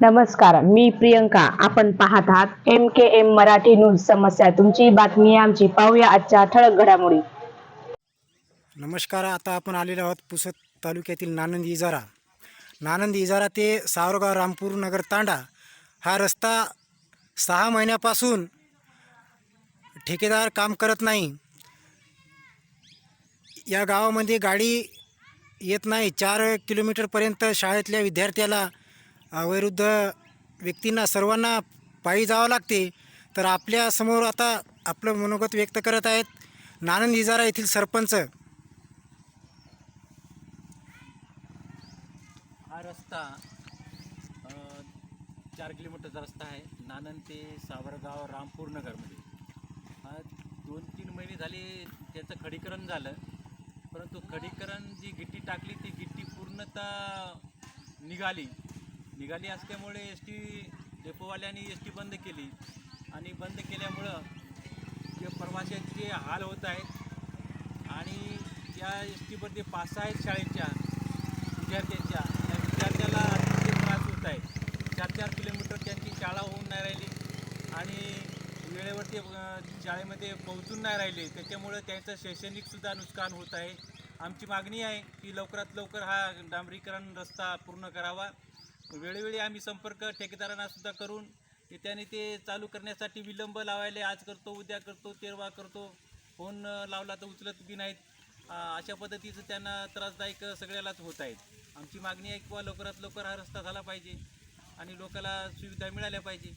नमस्कार मी प्रियंका. आपण पाहत आहात M K M Marathi news समस्या. तुमची बातमी आमची. पाहूया आजच्या ठळक घडामोडी. नमस्कार आता आपण आलेलो आहोत पुसद तालुक्यातील नानंद इजारा. नानंद इजारा ते सावरगाव रामपूर नगर तांडा. हा रस्ता सहा महिन्यापासून ठेकेदार काम करत नाही. या गावामध्ये गाडी येत नाही. चार किलोमीटरपर्यंत शाळेतल्या विद्यार्थ्याला वयोवृद्ध व्यक्तींना सर्वांना पायी जावं लागते. तर आपल्यासमोर आता आपलं मनोगत व्यक्त करत आहेत नानंद इजारा येथील सरपंच. हा रस्ता चार किलोमीटरचा रस्ता आहे. नानंद ते सावरगाव रामपूर नगरमध्ये. हा दोन तीन महिने झाले त्याचं खडीकरण झालं. परंतु खडीकरण जी गिट्टी टाकली ती गिट्टी पूर्णतः निघाली. निघाली असल्यामुळे एस टी डेपोवाल्यांनी एस टी बंद केली. आणि बंद केल्यामुळं जे प्रवाशांचे हाल होत आहेत आणि या एस टीमध्ये पास आहेत शाळेच्या विद्यार्थ्यांच्या त्या विद्यार्थ्याला अतिशय त्रास होत आहे. चार चार किलोमीटर त्यांची शाळा होऊन नाही राहिली आणि वेळेवर ते शाळेमध्ये पोहोचून नाही राहिले. त्याच्यामुळं त्यांचं शैक्षणिकसुद्धा नुकसान होत आहे. आमची मागणी आहे की लवकरात लवकर हा डांबरीकरण रस्ता पूर्ण करावा. वेळोवेळी आम्ही संपर्क ठेकेदारांना सुद्धा करून त्याने ते चालू करण्यासाठी विलंब लावायला आज करतो उद्या करतो तेरवा करतो. फोन लावला तर उचलत बी नाहीत. अशा पद्धतीचं त्यांना त्रासदायक सगळ्यालाच होत आहेत. आमची मागणी आहे किंवा लवकरात लवकर हा रस्ता झाला पाहिजे आणि लोकाला सुविधा मिळाल्या पाहिजे.